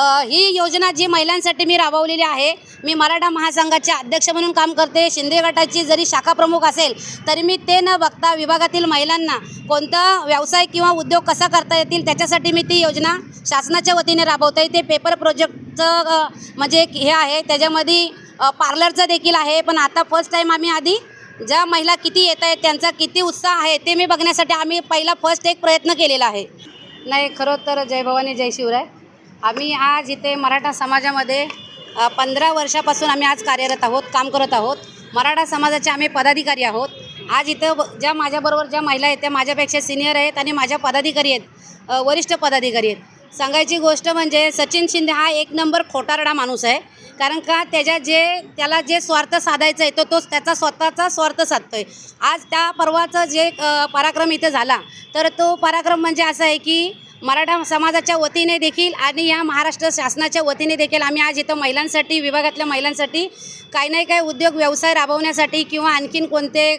ही योजना जी महिलांसाठी मी राबवलेली आहे मी मराठा महासंघाचे अध्यक्ष म्हणून काम करते शिंदे गटाची जरी शाखा प्रमुख असेल तरी मी ते न बघता विभागातील महिलांना कोणता व्यवसाय किंवा उद्योग कसा करता येतील त्याच्यासाठी मी ती योजना शासनाच्या वतीने राबवते. ते पेपर प्रोजेक्टचं म्हणजे एक हे आहे त्याच्यामध्ये पार्लरचं देखील आहे पण आता फर्स्ट टाईम आम्ही आधी ज्या महिला किती येत आहेत त्यांचा किती उत्साह आहे ते मी बघण्यासाठी आम्ही पहिला फर्स्ट एक प्रयत्न केलेला आहे. नाही खरं तर जय भवानी जय शिवराय. आम्ही आज इथे मराठा समाजामध्ये पंधरा वर्षापासून आम्ही आज कार्यरत आहोत काम करत आहोत. मराठा समाजाचे आम्ही पदाधिकारी आहोत. आज इथं ज्या माझ्याबरोबर ज्या महिला आहेत त्या माझ्यापेक्षा सिनियर आहेत आणि माझ्या पदाधिकारी आहेत वरिष्ठ पदाधिकारी आहेत. सांगायची गोष्ट म्हणजे सचिन शिंदे हा एक नंबर खोटारडा माणूस आहे. कारण का त्याच्या जे त्याला जे स्वार्थ साधायचं आहे तो तोच त्याचा स्वतःचा स्वार्थ साधतो आहे आज त्या पर्वाचं जे पराक्रम इथे झाला तर तो पराक्रम म्हणजे असा आहे की मराठा समाजाच्या वतीने देखील आणि या महाराष्ट्र शासनाच्या वतीने देखील आम्ही आज इथं महिलांसाठी विभागातल्या महिलांसाठी काही नाही काही उद्योग व्यवसाय राबवण्यासाठी किंवा आणखीन कोणते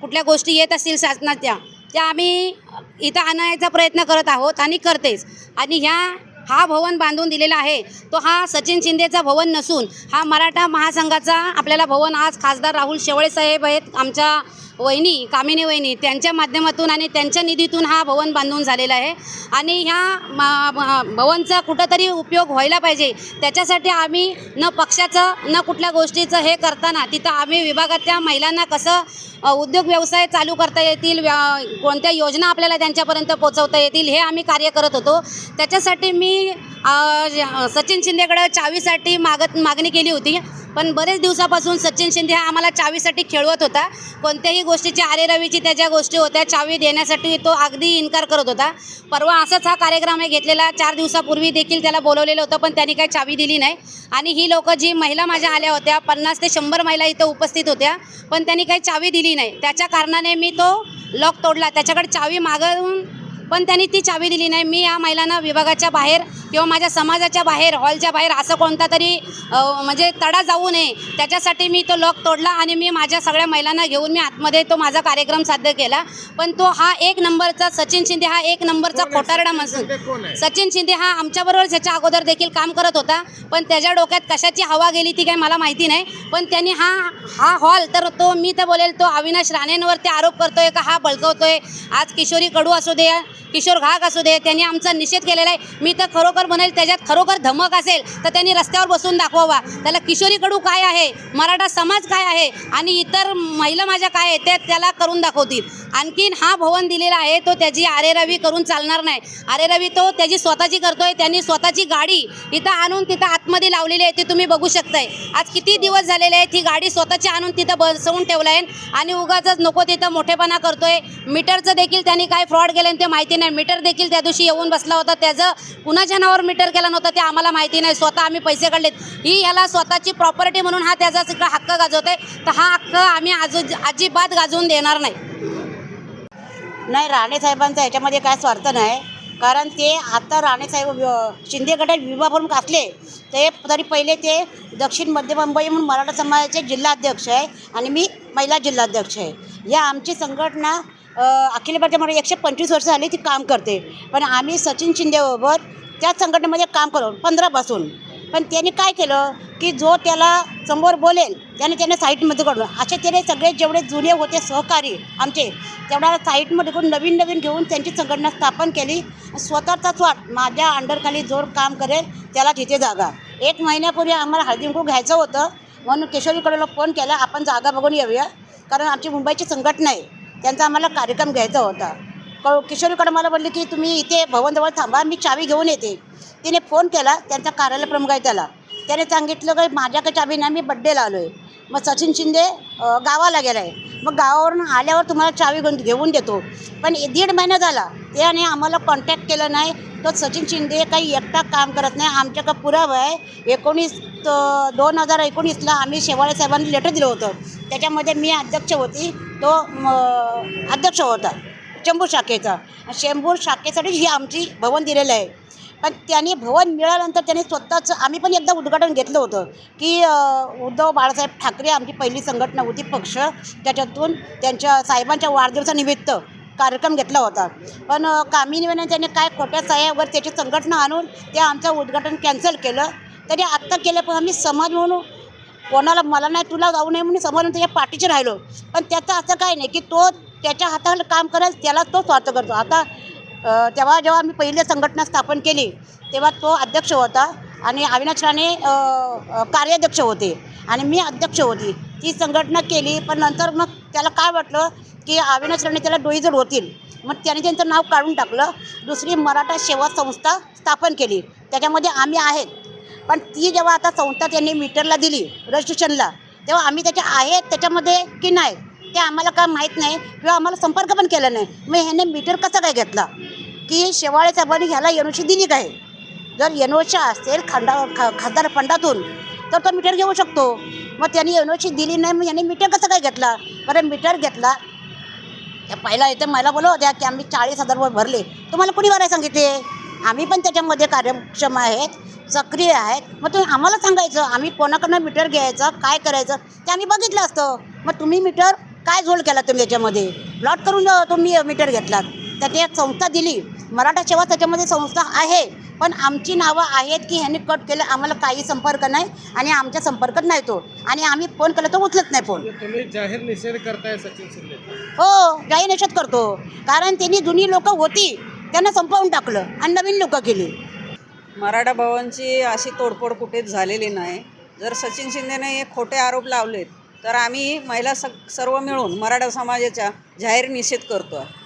कुठल्या गोष्टी येत असतील शासनाच्या त्या आम्ही इथं आणायचा प्रयत्न करत आहोत आणि करतेच. आणि ह्या हा भवन बांधून दिलेला आहे तो हा सचिन शिंदेचा भवन नसून हा मराठा महासंघाचा आपल्याला भवन आज खासदार राहुल शेवळे साहेब आहेत आमच्या वहिनी कामिनी वहिनी त्यांच्या माध्यमातून आणि त्यांच्या निधीतून हा भवन बांधून झालेला आहे. आणि ह्या भवनचा कुठंतरी उपयोग व्हायला पाहिजे. त्याच्यासाठी आम्ही न पक्षाचं न कुठल्या गोष्टीचं हे करताना तिथं आम्ही विभागातल्या महिलांना कसं उद्योग व्यवसाय चालू करता येतील व्या कोणत्या योजना आपल्याला त्यांच्यापर्यंत पोचवता येतील हे आम्ही कार्य करत होतो. त्याच्यासाठी मी सचिन शिंदेकडं चावीसाठी मागत मागणी केली होती. पण बरेच दिवसापासून सचिन शिंदे हा आम्हाला चावीसाठी खेळवत होता. कोणत्याही गोष्टीची आरे रवीची त्या ज्या गोष्टी होत्या चावी देण्यासाठी तो अगदी इन्कार करत होता. परवा असाच हा कार्यक्रम आहे घेतलेला. चार दिवसापूर्वी देखील त्याला बोलवलेलं होतं पण त्यांनी काही चावी दिली नाही. आणि ही लोकं जी महिला माझ्या आल्या होत्या पन्नास ते शंभर महिला इथं उपस्थित होत्या पण त्यांनी काही चावी दिली नाही. त्याच्या कारणाने मी तो लॉक तोडला. त्याच्याकडे चावी मागवून पण त्यांनी ती चावी दिली नाही. मी या महिलांना विभागाच्या बाहेर किंवा माझ्या समाजाच्या बाहेर हॉलच्या बाहेर असं कोणता तरी म्हणजे तडा जाऊ नये. त्याच्यासाठी मी तो लॉक तोडला आणि मी माझ्या सगळ्या महिलांना घेऊन मी आतमध्ये तो माझा कार्यक्रम साध्य केला. पण तो हा एक नंबरचा सचिन शिंदे हा एक नंबरचा खोटारडा नसून सचिन शिंदे हा आमच्याबरोबर त्याच्या अगोदर देखील काम करत होता. पण त्याच्या डोक्यात कशाची हवा गेली ती काही मला माहिती नाही. पण त्यांनी हा हा हॉल तर तो मी तर बोलेल तो अविनाश राणेंवरती आरोप करतोय का हा बळकवतोय? आज किशोरी कडू असू दे किशोर घाग असू दे त्यांनी आमचा निषेध केलेला आहे. मी तर खरोखर म्हणेल त्याच्यात खरोखर धमक असेल तर त्यांनी रस्त्यावर बसून दाखवावा. त्याला किशोरीकडू काय आहे? मराठा समाज काय आहे? आणि इतर महिला माझ्या काय आहे ते त्याला करून दाखवतील. आणखीन हा भवन दिलेला आहे तो त्याची आरेरवी करून चालणार नाही. आरेरवी तो त्याची स्वतःची करतोय त्यांनी स्वतःची गाडी इथं आणून तिथं आतमध्ये लावलेली आहे ती तुम्ही बघू शकताय. आज किती दिवस झालेले आहेत ही गाडी स्वतःची आणून तिथं बसवून ठेवलं आहे आणि उगाच नको तिथं मोठेपणा करतोय. मीटरचं देखील त्यांनी काय फ्रॉड केलं ते माहिती नाही. मीटर देखील त्या दिवशी येऊन बसला होता. त्याचं कुणाच्या नावावर मीटर केला नव्हता ते आम्हाला माहिती नाही. स्वतः आम्ही पैसे काढलेत. ही याला स्वतःची प्रॉपर्टी म्हणून हा त्याचा सगळा हक्क गाजवतोय. तर हा हक्क आम्ही आजू अजिबात गाजवून देणार नाही. नाही राणे साहेबांचा याच्यामध्ये काय स्वार्थ नाही. कारण ते आता राणेसाहेब व्य- शिंदे गटात विभाग प्रमुख ते तरी पहिले ते दक्षिण मध्य मुंबई म्हणून मराठा समाजाचे जिल्हाध्यक्ष आहे आणि मी महिला जिल्हाध्यक्ष आहे. या आमची संघटना अखिल भारतीय मराठी एकशे पंचवीस वर्ष झाली ती काम करते. पण आम्ही सचिन शिंदेबरोबर त्याच संघटनेमध्ये काम करू पंधरापासून. पण त्यांनी काय केलं की जो त्याला समोर बोलेल त्याने त्याने साईटमध्ये काढून असे त्याने सगळे जेवढे जुने होते सहकारी आमचे तेवढ्या साईटमध्ये करून नवीन नवीन घेऊन त्यांची संघटना स्थापन केली. स्वतःचाच वाट माझ्या अंडरखाली जोर काम करेल त्याला तिथे जागा. एक महिन्यापूर्वी आम्हाला हळदींकू घ्यायचं होतं म्हणून किशोरीकडे फोन केला आपण जागा बघून येऊया. कारण आमची मुंबईची संघटना आहे. त्यांचा आम्हाला कार्यक्रम घ्यायचा होता. क किशोरीकडे मला बोलले की तुम्ही इथे भवनजवळ थांबा मी चावी घेऊन येते. तिने फोन केला त्यांचा कार्यालय प्रमुख आहे त्याला. त्याने सांगितलं की माझ्याकडे चावी नाही मी बड्डेला आलो आहे मग सचिन शिंदे गावाला गेला आहे मग गावावरून आल्यावर तुम्हाला चावी घेऊन घेऊन देतो. पण दीड महिना झाला. त्याने आम्हाला कॉन्टॅक्ट केलं नाही. तो सचिन शिंदे काही एकटा काम करत नाही. आमच्याकडं पुरावा आहे. एकोणीस दोन हजार एकोणीसला आम्ही शेवाळे साहेबांनी लेटर दिलं होतं. त्याच्यामध्ये मी अध्यक्ष होती. तो अध्यक्ष होता चेंबूर शाखेचा. चेंबूर शाखेसाठी ही आमची भवन दिलेलं आहे. पण त्यांनी भवन मिळाल्यानंतर त्यांनी स्वतःचं आम्ही पण एकदा उद्घाटन घेतलं होतं की उद्धव बाळासाहेब ठाकरे आमची पहिली संघटना होती पक्ष. त्याच्यातून त्यांच्या साहेबांच्या वाढदिवसानिमित्त कार्यक्रम घेतला होता. पण अ, त्याने काय खोट्या साह्यावर त्याची संघटना आणून ते आमचं उद्घाटन कॅन्सल केलं. तरी आत्ता केलं पण आम्ही समाज म्हणून कोणाला मला नाही तुला जाऊ नये म्हणून समोर त्याच्या पाठीचे राहिलो. पण त्याचं असं काही नाही की तो त्याच्या हाताखाली काम करेल त्याला तो स्वार्थ करतो. आता तेव्हा जेव्हा आम्ही पहिली संघटना स्थापन केली तेव्हा तो अध्यक्ष होता आणि अविनाश राणे कार्याध्यक्ष होते. आणि मी अध्यक्ष होती. ती संघटना केली पण नंतर मग त्याला काय वाटलं की अविनाश राणे त्याला डोईजड होतील मग त्याने त्यांचं नाव काढून टाकलं. दुसरी मराठा सेवा संस्था स्थापन केली. त्याच्यामध्ये आम्ही आहेत. पण ती जेव्हा आता संस्था त्यांनी मीटरला दिली रजिस्ट्रेशनला तेव्हा आम्ही त्याच्या आहेत त्याच्यामध्ये की नाही ते आम्हाला काय माहीत नाही किंवा आम्हाला संपर्क पण केला नाही. मग ह्याने मीटर कसा काय घेतला? की शेवाळे साहेबांनी ह्याला एनओशी दिली काय? जर एनओशी असेल खंडा ख खासदार फंडातून तर तो मीटर घेऊ शकतो. मग त्यांनी एनओशी दिली नाही मग याने मीटर कसं काय घेतला? बरं मीटर घेतला. पहिला इथे मला बोलव होत्या की आम्ही चाळीस हजार रुपये भरले. तुम्हाला कुणी भरायला सांगितले? आम्ही पण त्याच्यामध्ये कार्यक्षम आहेत सक्रिय आहेत. मग तुम्ही आम्हाला सांगायचं आम्ही कोणाकडनं मीटर घ्यायचं काय करायचं ते आम्ही बघितलं असतं. मग तुम्ही मीटर काय झोल केला तुम्ही याच्यामध्ये प्लॉट करून तुम्ही मीटर घेतलात. त्याची एक संस्था दिली. मराठा सेवा त्याच्यामध्ये संस्था आहे पण आमची नावं आहेत की ह्यांनी कट केलं आम्हाला काही संपर्क नाही आणि आमच्या संपर्कात नाही तो. आणि आम्ही फोन केला तर उचलत नाही फोन. तुम्ही जाहीर निषेध करताय सचिन शिंदे. हो जाहीर निषेध करतो. कारण त्यांनी जुनी लोक होती. त्यांना संपवून टाकलं आणि नवीन लोकं केली मराठा भवनची अशी तोडफोड कुठेच झालेली नाही. जर सचिन शिंदेने हे खोटे आरोप लावलेत तर आम्ही महिला स सर्व मिळून मराठा समाजाच्या जाहीर निषेध करतो आहे